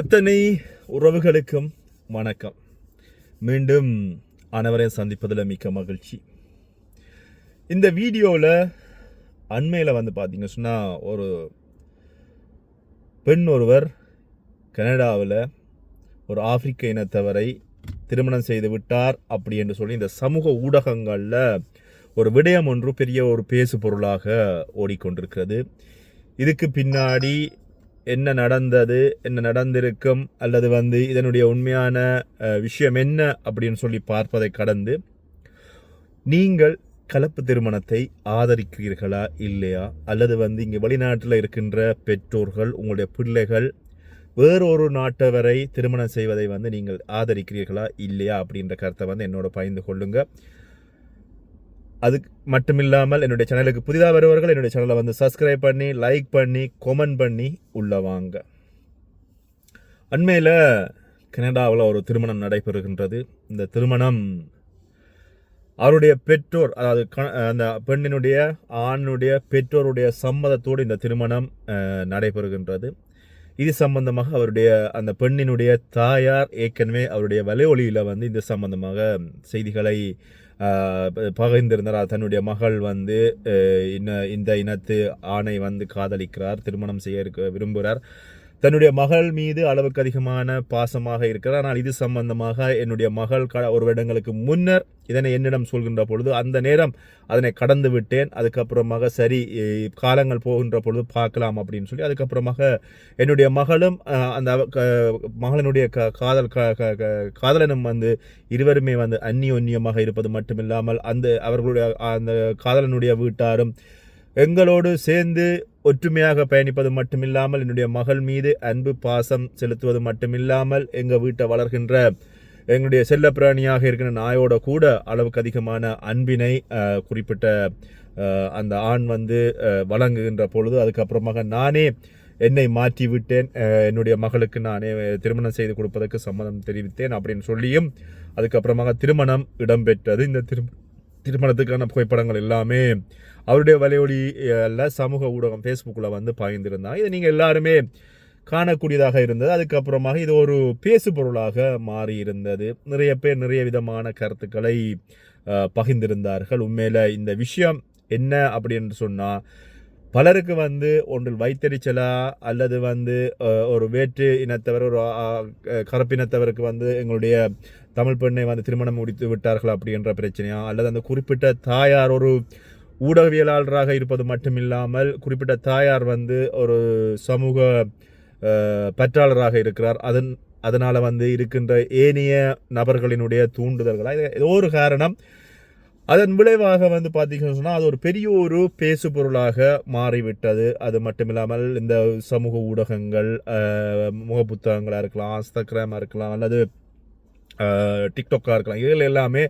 அத்தனை உறவுகளுக்கும் வணக்கம். மீண்டும் அனைவரையும் சந்திப்பதில் மிக்க மகிழ்ச்சி. இந்த வீடியோவில் அண்மையில் வந்து பார்த்தீங்க சொன்னால் ஒரு பெண் ஒருவர் கனடாவில் ஒரு ஆப்பிரிக்க இனத்தவரை திருமணம் செய்து விட்டார் அப்படி என்று சொல்லி இந்த சமூக ஊடகங்களில் ஒரு விடயம் ஒன்று பெரிய ஒரு பேசு பொருளாக ஓடிக்கொண்டிருக்கிறது. இதுக்கு பின்னாடி என்ன நடந்தது என்ன நடந்திருக்கும் அல்லது வந்து இதனுடைய உண்மையான விஷயம் என்ன அப்படின்னு சொல்லி பார்ப்பதை கடந்து நீங்கள் கலப்பு திருமணத்தை ஆதரிக்கிறீர்களா இல்லையா? அல்லது வந்து இங்கே வெளிநாட்டில் இருக்கின்ற பெற்றோர்கள் உங்களுடைய பிள்ளைகள் வேறொரு நாட்டவரை திருமணம் செய்வதை வந்து நீங்கள் ஆதரிக்கிறீர்களா இல்லையா? அப்படின்ற கருத்தை வந்து என்னோட பகிர்ந்து கொள்ளுங்கள் அது மட்டுமில்லாமல் என்னுடைய சேனலுக்கு புதிதாக வருவர்கள் என்னுடைய சேனலை வந்து சப்ஸ்கிரைப் பண்ணி லைக் பண்ணி கொமெண்ட் பண்ணி உள்ள வாங்க. அண்மையில் கனடாவில் ஒரு திருமணம் நடைபெறுகின்றது. இந்த திருமணம் அவருடைய பெற்றோர் அதாவது க- அந்த பெண்ணினுடைய ஆணுடைய பெற்றோருடைய சம்மதத்தோடு இந்த திருமணம் நடைபெறுகின்றது. இது சம்பந்தமாக அவருடைய அந்த பெண்ணினுடைய தாயார் ஏற்கனவே அவருடைய வலையொலியில் வந்து இது சம்பந்தமாக செய்திகளை பகிர்ந்திருந்தார் தன்னுடைய மகள் வந்து இன்ன இந்த இனத்து ஆணை வந்து காதலிக்கிறார் திருமணம் செய்ய இருக்க விரும்புகிறார். தன்னுடைய மகள் மீது அளவுக்கு அதிகமான பாசமாக இருக்கிறார் ஆனால் இது சம்பந்தமாக என்னுடைய மகள் க ஒரு வருடங்களுக்கு முன்னர் இதனை என்னிடம் சொல்கின்ற பொழுது அந்த நேரம் அதனை கடந்து விட்டேன். அதுக்கப்புறமாக சரி காலங்கள் போகின்ற பொழுது பார்க்கலாம் அப்படின்னு சொல்லி அதுக்கப்புறமாக என்னுடைய மகளும் அந்த க- மகளினுடைய க காதல் க- க- காதலனும் வந்து இருவருமே வந்து அந்நியோன்யமாக இருப்பது மட்டுமில்லாமல் அந்த அவர்களுடைய அந்த காதலனுடைய வீட்டாரும் எங்களோடு சேர்ந்து ஒற்றுமையாக பயணிப்பது மட்டுமில்லாமல் என்னுடைய மகள் மீது அன்பு பாசம் செலுத்துவது மட்டுமில்லாமல் எங்கள் வீட்டை வளர்கின்ற எங்களுடைய செல்லப்பிராணியாக இருக்கிற நாயோட கூட அளவுக்கு அதிகமான அன்பினை குறிப்பிட்ட அந்த ஆண் வந்து வழங்குகின்ற பொழுது அதுக்கப்புறமாக நானே என்னை மாற்றி விட்டேன் என்னுடைய மகளுக்கு நானே திருமணம் செய்து கொடுப்பதற்கு சம்மதம் தெரிவித்தேன் அப்படின்னு சொல்லியும் அதுக்கப்புறமாக திருமணம் இடம்பெற்றது. இந்த திரு திருமணத்துக்கான புகைப்படங்கள் எல்லாமே அவருடைய வலையொலியில் சமூக ஊடகம் ஃபேஸ்புக்கில் வந்து பாய்ந்திருந்தாங்க. இதை நீங்கள் எல்லாருமே காணக்கூடியதாக இருந்தது. அதுக்கப்புறமாக இது ஒரு பேசு பொருளாக மாறி இருந்தது நிறைய பேர் நிறைய விதமான கருத்துக்களை பகிர்ந்திருந்தார்கள். உண்மையில் இந்த விஷயம் என்ன அப்படின்னு சொன்னால் பலருக்கு வந்து ஒன்றில் வைத்தறிச்சலா அல்லது வந்து ஒரு வேற்று இனத்தவர் ஒரு கரப்பினத்தவருக்கு வந்து எங்களுடைய தமிழ் பெண்ணை வந்து திருமணம் முடித்து விட்டார்கள் அப்படின்ற பிரச்சனையா? அல்லது அந்த குறிப்பிட்ட தாயார் ஒரு ஊடகவியலாளராக இருப்பது மட்டுமில்லாமல் குறிப்பிட்ட தாயார் வந்து ஒரு சமூக பற்றாளராக இருக்கிறார். அதன் அதனால் வந்து இருக்கின்ற ஏனைய நபர்களினுடைய தூண்டுதல்களாக இது ஏதோ ஒரு காரணம். அதன் விளைவாக வந்து பார்த்தீங்கன்னு சொன்னால் அது ஒரு பெரிய ஒரு பேசு பொருளாக மாறிவிட்டது. அது மட்டும் இல்லாமல் இந்த சமூக ஊடகங்கள் முக முகப்புத்தகங்களாக இருக்கலாம் இன்ஸ்டாகிராமாக இருக்கலாம் அல்லது டிக்டாக்காக இருக்கலாம் இதில் எல்லாமே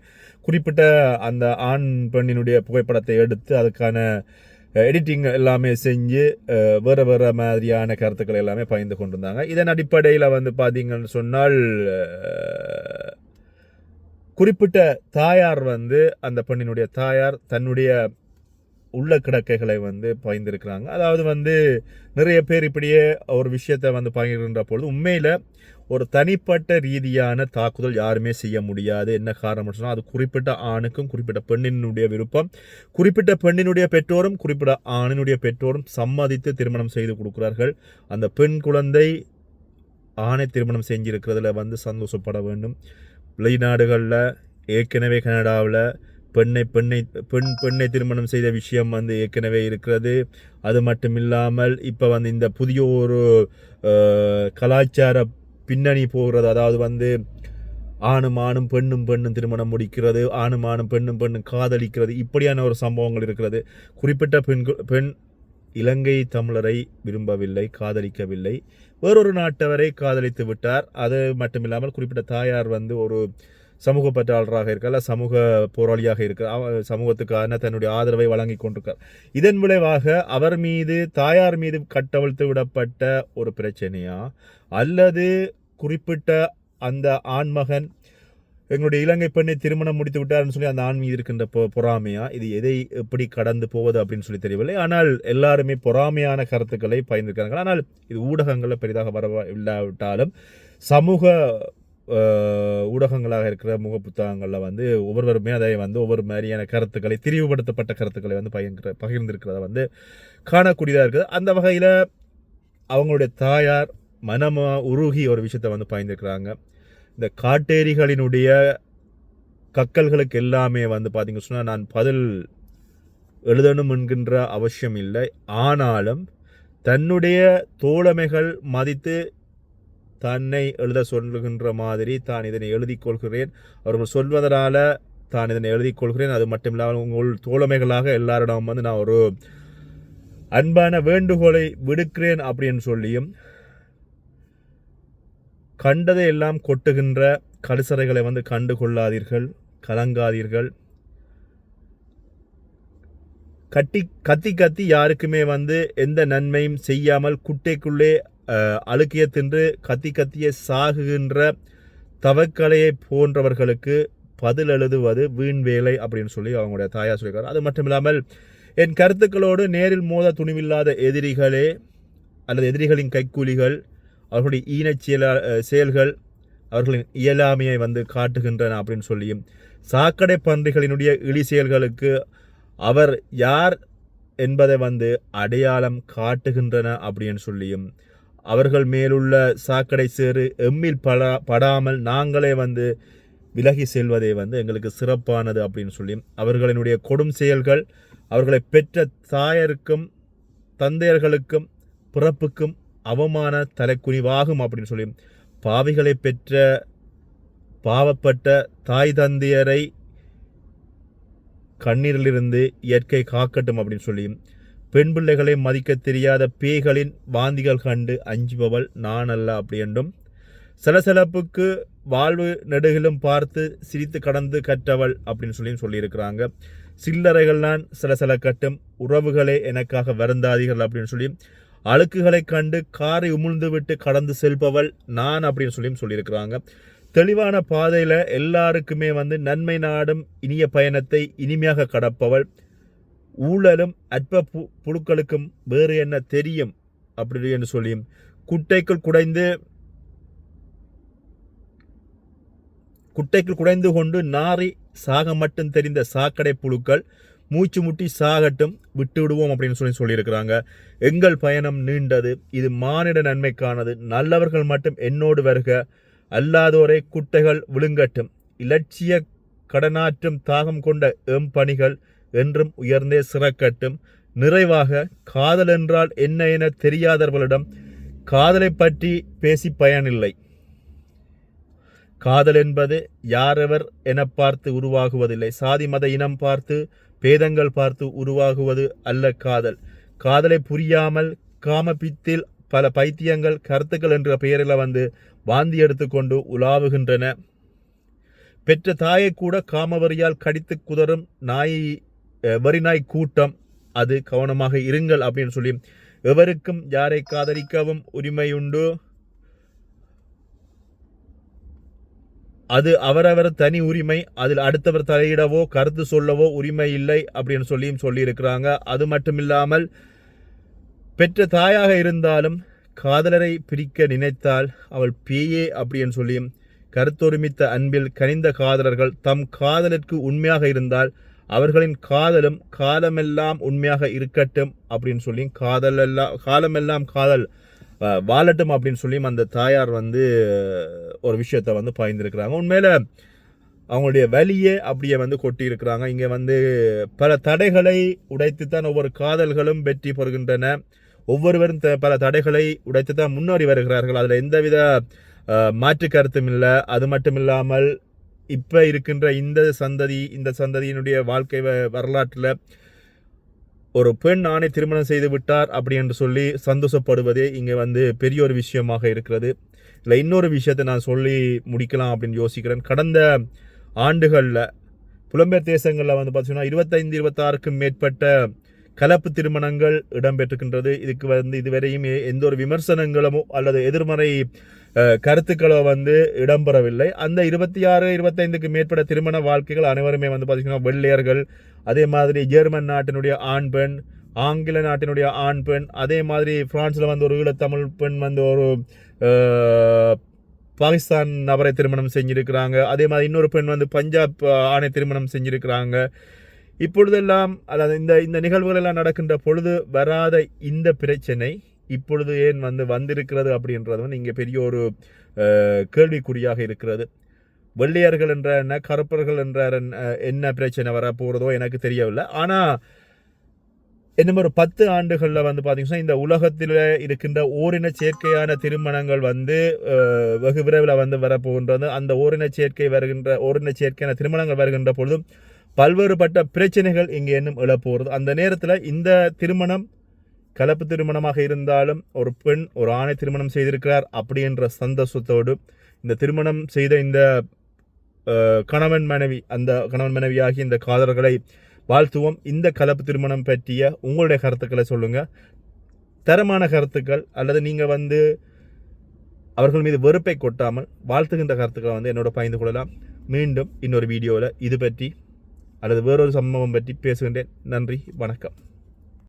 குறிப்பிட்ட அந்த ஆண் பெண்ணினுடைய புகைப்படத்தை எடுத்து அதுக்கான எடிட்டிங் எல்லாமே செஞ்சு வேறு வேறு மாதிரியான கருத்துக்கள் எல்லாமே பகிர்ந்து கொண்டிருந்தாங்க. இதன் அடிப்படையில் வந்து பார்த்தீங்கன்னு சொன்னால் குறிப்பிட்ட தாயார் வந்து அந்த பெண்ணினுடைய தாயார் தன்னுடைய உள்ள கிடக்கைகளை வந்து பகிர்ந்திருக்கிறாங்க அதாவது வந்து நிறைய பேர் இப்படியே ஒரு விஷயத்தை வந்து பகிர்கின்ற பொழுது உண்மையில் ஒரு தனிப்பட்ட ரீதியான தாக்குதல் யாருமே செய்ய முடியாது. என்ன காரணம் சொன்னால் அது குறிப்பிட்ட ஆணுக்கும் குறிப்பிட்ட பெண்ணினுடைய விருப்பம். குறிப்பிட்ட பெண்ணினுடைய பெற்றோரும் குறிப்பிட்ட ஆணினுடைய பெற்றோரும் சம்மதித்து திருமணம் செய்து கொடுக்கிறார்கள். அந்த பெண் குழந்தை ஆணை திருமணம் செஞ்சிருக்கிறதுல வந்து சந்தோஷப்பட வேண்டும். வெளிநாடுகளில் ஏற்கனவே கனடாவில் பெண்ணை பெண்ணை பெண் பெண்ணை திருமணம் செய்த விஷயம் வந்து ஏற்கனவே இருக்கிறது. அது மட்டும் இல்லாமல் இப்போ வந்து இந்த புதிய ஒரு கலாச்சார பின்னணி போகிறது. அதாவது வந்து ஆணும் ஆணும் பெண்ணும் பெண்ணும் திருமணம் முடிக்கிறது. ஆணும் ஆணும் பெண்ணும் பெண்ணும் காதலிக்கிறது. இப்படியான ஒரு சம்பவங்கள் இருக்கிறது. குறிப்பிட்ட பெண் பெண் இலங்கை தமிழரை விரும்பவில்லை காதலிக்கவில்லை. வேறொரு நாட்டவரை காதலித்து விட்டார். அது மட்டுமில்லாமல் குறிப்பிட்ட தாயார் வந்து ஒரு சமூக பற்றாளராக இருக்கார் சமூக போராளியாக இருக்கிறார் சமூகத்துக்கான தன்னுடைய ஆதரவை வழங்கி கொண்டிருக்கார். இதன் விளைவாக அவர் மீது தாயார் மீது கட்டவிழ்த்து விடப்பட்ட ஒரு பிரச்சனையா? அல்லது குறிப்பிட்ட அந்த ஆண்மகன் எங்களுடைய இலங்கை பெண்ணை திருமணம் முடித்து விட்டார்னு சொல்லி அந்த ஆண் மீது இருக்கின்ற பொ பொறாமையா? இது எதை எப்படி கடந்து போவது அப்படின்னு சொல்லி தெரியவில்லை. ஆனால் எல்லாருமே பொறாமையான கருத்துக்களை பயந்திருக்கிறார்கள் ஆனால் இது ஊடகங்களில் பெரிதாக வர இல்லாவிட்டாலும் சமூக ஊடகங்களாக இருக்கிற முக புத்தகங்களில் வந்து ஒவ்வொருவருமே அதை வந்து ஒவ்வொரு மாதிரியான கருத்துக்களை திரிவுபடுத்தப்பட்ட கருத்துக்களை வந்து பகிர்ந்து பகிர்ந்திருக்கிறத வந்து காணக்கூடியதாக இருக்குது. அந்த வகையில் அவங்களுடைய தாயார் மனமாக உருகி ஒரு விஷயத்தை வந்து பயந்துருக்கிறாங்க இந்த காட்டேரிகளினுடைய கக்கல்களுக்கு எல்லாமே வந்து பார்த்திங்க சொன்னால் நான் பதில் எழுதணும் என்கின்ற அவசியம் இல்லை. ஆனாலும் தன்னுடைய தோழமைகள் மதித்து தன்னை எழுத சொல்லுகின்ற மாதிரி தான் இதனை எழுதிக் கொள்கிறேன். அவர்கள் சொல்வதனால் தான் இதனை எழுதிக் கொள்கிறேன். அது மட்டும் இல்லாமல் உங்கள் தோழமைகளாக எல்லாரிடம் வந்து நான் ஒரு அன்பான வேண்டுகோளை விடுக்கிறேன் அப்படின்னு சொல்லியும் கண்டதை எல்லாம் கொட்டுகின்ற கடுசரைகளை வந்து கண்டு கொள்ளாதீர்கள் கலங்காதீர்கள். கட்டி கத்தி கத்தி யாருக்குமே வந்து எந்த நன்மையும் செய்யாமல் குட்டைக்குள்ளே அழுக்கிய தின்று கத்தி கத்திய சாகுகின்ற தவக்கலையை போன்றவர்களுக்கு பதில் எழுதுவது வீண் வேலை அப்படின்னு சொல்லி அவங்களுடைய தாயார் சொல்லியிருக்காரு. அது மட்டும் இல்லாமல் என் கருத்துக்களோடு நேரில் மோத துணிவில்லாத எதிரிகளே அல்லது எதிரிகளின் கைக்கூலிகள் அவர்களுடைய ஈனச் செயலா செயல்கள் அவர்களின் இயலாமையை வந்து காட்டுகின்றன அப்படின்னு சொல்லியும் சாக்கடை பன்றிகளினுடைய இழி செயல்களுக்கு அவர் யார் என்பதை வந்து அடையாளம் காட்டுகின்றன அப்படின்னு சொல்லியும் அவர்கள் மேலுள்ள சாக்கடை சேறு எம்மில் படா படாமல் நாங்களே வந்து விலகி செல்வதே வந்து எங்களுக்கு சிறப்பானது அப்படின்னு சொல்லி அவர்களினுடைய கொடும் செயல்கள் அவர்களை பெற்ற தாயருக்கும் தந்தையர்களுக்கும் பிறப்புக்கும் அவமான தலைக்குனிவாகும் அப்படின்னு சொல்லி. பாவிகளை பெற்ற பாவப்பட்ட தாய் தந்தையரை கண்ணீரிலிருந்து இயற்கை காக்கட்டும் அப்படின்னு சொல்லி. பெண் பிள்ளைகளை மதிக்க தெரியாத பேய்களின் வாந்திகள் கண்டு அஞ்சுபவள் நான் அல்ல அப்படி என்றும். சலசலப்புக்கு வாழ்வு நெடுகிலும் பார்த்து சிரித்து கடந்து கற்றவள் அப்படின்னு சொல்லி சொல்லியிருக்கிறாங்க. சில்லறைகள் நான் சில சில கட்டும் உறவுகளே எனக்காக வருந்தாதீர்கள் அப்படின்னு சொல்லி. அழுக்குகளை கண்டு காரை உமிழ்ந்துவிட்டு கடந்து செல்பவள் நான் அப்படின்னு சொல்லியும் சொல்லியிருக்கிறாங்க. தெளிவான பாதையில் எல்லாருக்குமே வந்து நன்மை நாடும் இனிய பயணத்தை இனிமையாக கடப்பவள். ஊழலும் அற்ப பு புழுக்களுக்கும் வேறு என்ன தெரியும்? அப்படின்னு சொல்லியும் குட்டைக்குள் குடைந்து குட்டைக்குள் குடைந்து கொண்டு நாரி சாக மட்டும் தெரிந்த சாக்கடை புழுக்கள் மூச்சு முட்டி சாகட்டும் விட்டு விடுவோம் அப்படின்னு சொல்லி சொல்லியிருக்கிறாங்க. எங்கள் பயணம் நீண்டது இது மானிட நன்மைக்கானது. நல்லவர்கள் மட்டும் என்னோடு வருக அல்லாதோரை குட்டைகள் விழுங்கட்டும். இலட்சிய கடனாற்றும் தாகம் கொண்ட எம் பணிகள் என்றும் உயர்ந்தே சிறக்கட்டும். நிறைவாக காதல் என்றால் என்ன என தெரியாதவர்களிடம் காதலை பற்றி பேசி பயனில்லை. காதல் என்பது யாரெவர் என பார்த்து உருவாகுவதில்லை. சாதி மத இனம் பார்த்து பேதங்கள் பார்த்து உருவாகுவது அல்ல காதல். காதலை புரியாமல் காமபித்தில் பல பைத்தியங்கள் கருத்துக்கள் என்ற பெயரில் வந்து வாந்தி எடுத்துக்கொண்டு உலாவுகின்றன. பெற்ற தாயை கூட காமவரியால் கடித்து குதறும் நாய் வரி வரிநாய் கூட்டம். அது கவனமாக இருங்கள் அப்படின்னு சொல்லி எவருக்கும் யாரை காதலிக்கவும் உரிமையுண்டு? அது அவரவர் தனி உரிமை அதில் அடுத்தவர் தலையிடவோ கருத்து சொல்லவோ உரிமை இல்லை அப்படின்னு சொல்லியும் சொல்லியிருக்கிறாங்க. அது மட்டும் இல்லாமல் பெற்ற தாயாக இருந்தாலும் காதலரை பிரிக்க நினைத்தால் அவள் பேயே அப்படின்னு சொல்லியும் கருத்தொருமித்த அன்பில் கனிந்த காதலர்கள் தம் காதலிற்கு உண்மையாக இருந்தால் அவர்களின் காதலும் காலமெல்லாம் உண்மையாக இருக்கட்டும் அப்படின்னு சொல்லி காதல் எல்லாம் காலமெல்லாம் காதல் வாழட்டும் அப்படின்னு சொல்லியும் அந்த தாயார் வந்து ஒரு விஷயத்த வந்து பாய்ந்திருக்கிறாங்க. உண்மையில் அவங்களுடைய வழியே அப்படியே வந்து கொட்டியிருக்கிறாங்க. இங்கே வந்து பல தடைகளை உடைத்துத்தான் ஒவ்வொரு காதல்களும் வெற்றி பெறுகின்றன. ஒவ்வொருவரும் த- பல தடைகளை உடைத்து தான் முன்னேறி வருகிறார்கள். அதில் எந்தவித மாற்று கருத்தும் இல்லை. அது மட்டும் இல்லாமல் இப்போ இருக்கின்ற இந்த சந்ததி இந்த சந்ததியினுடைய வாழ்க்கை வ- வரலாற்றில் ஒரு பெண் ஆணை திருமணம் செய்து விட்டார் அப்படி என்று சொல்லி சந்தோஷப்படுவதே இங்கே வந்து பெரிய ஒரு விஷயமாக இருக்கிறது. இல்லை இன்னொரு விஷயத்தை நான் சொல்லி முடிக்கலாம் அப்படின்னு யோசிக்கிறேன். கடந்த ஆண்டுகளில் புலம்பெயர் தேசங்களில் வந்து பார்த்தீங்கன்னா இருபத்தைந்து இருபத்தாறுக்கும் மேற்பட்ட கலப்பு திருமணங்கள் இடம்பெற்றிருக்கின்றது. இதுக்கு வந்து இதுவரையும் எந்த ஒரு விமர்சனங்களோ அல்லது எதிர்மறை கருத்துக்களோ வந்து இடம்பெறவில்லை. அந்த இருபத்தி ஆறு இருபத்தைந்துக்கு மேற்பட்ட திருமண வாழ்க்கைகள் அனைவருமே வந்து பார்த்திங்கன்னா வெள்ளையர்கள் அதே மாதிரி ஜெர்மன் நாட்டினுடைய ஆண் பெண் ஆங்கில நாட்டினுடைய ஆண் பெண் அதே மாதிரி ஃப்ரான்ஸில் வந்து ஒரு ஈழத்தமிழ் பெண் வந்து ஒரு பாகிஸ்தான் நபரை திருமணம் செஞ்சுருக்கிறாங்க. அதே மாதிரி இன்னொரு பெண் வந்து பஞ்சாப் ஆணை திருமணம் செஞ்சுருக்கிறாங்க. இப்பொழுதெல்லாம் அதாவது இந்த இந்த நிகழ்வுகள் எல்லாம் நடக்கின்ற பொழுது வராத இந்த பிரச்சனை இப்பொழுது ஏன் வந்து வந்திருக்கிறது அப்படின்றது வந்து இங்கே பெரிய ஒரு கேள்விக்குறியாக இருக்கிறது. வெள்ளையர்கள் என்ற என்ன கருப்பர்கள் என்ற என்ன- பிரச்சனை வர போகிறதோ எனக்கு தெரியவில்லை. ஆனால் இன்னும் ஒரு பத்து ஆண்டுகளில் வந்து பார்த்தீங்கன்னா இந்த உலகத்தில் இருக்கின்ற ஓரின சேர்க்கையான திருமணங்கள் வந்து வெகு விரைவில் வந்து வரப்போகின்றது அந்த ஓரின சேர்க்கை வருகின்ற ஓரின சேர்க்கையான திருமணங்கள் வருகின்ற பொழுதும் பல்வேறுபட்ட பிரச்சனைகள் இங்கே இன்னும் எழப்போகிறது. அந்த நேரத்தில் இந்த திருமணம் கலப்பு திருமணமாக இருந்தாலும் ஒரு பெண் ஒரு ஆணை திருமணம் செய்திருக்கிறார் அப்படின்ற சந்தோஷத்தோடு இந்த திருமணம் செய்த இந்த கணவன் மனைவி அந்த கணவன் மனைவியாகி இந்த காதலர்களை வாழ்த்துவோம். இந்த கலப்பு திருமணம் பற்றிய உங்களுடைய கருத்துக்களை சொல்லுங்கள் தரமான கருத்துக்கள் அல்லது நீங்கள் வந்து அவர்கள் மீது வெறுப்பை கொட்டாமல் வாழ்த்துகின்ற கருத்துக்களை வந்து என்னோட பயந்து கொள்ளலாம். மீண்டும் இன்னொரு வீடியோவில் இது பற்றி அல்லது வேறொரு சம்பவம் பற்றி பேசுகின்றேன். நன்றி வணக்கம்.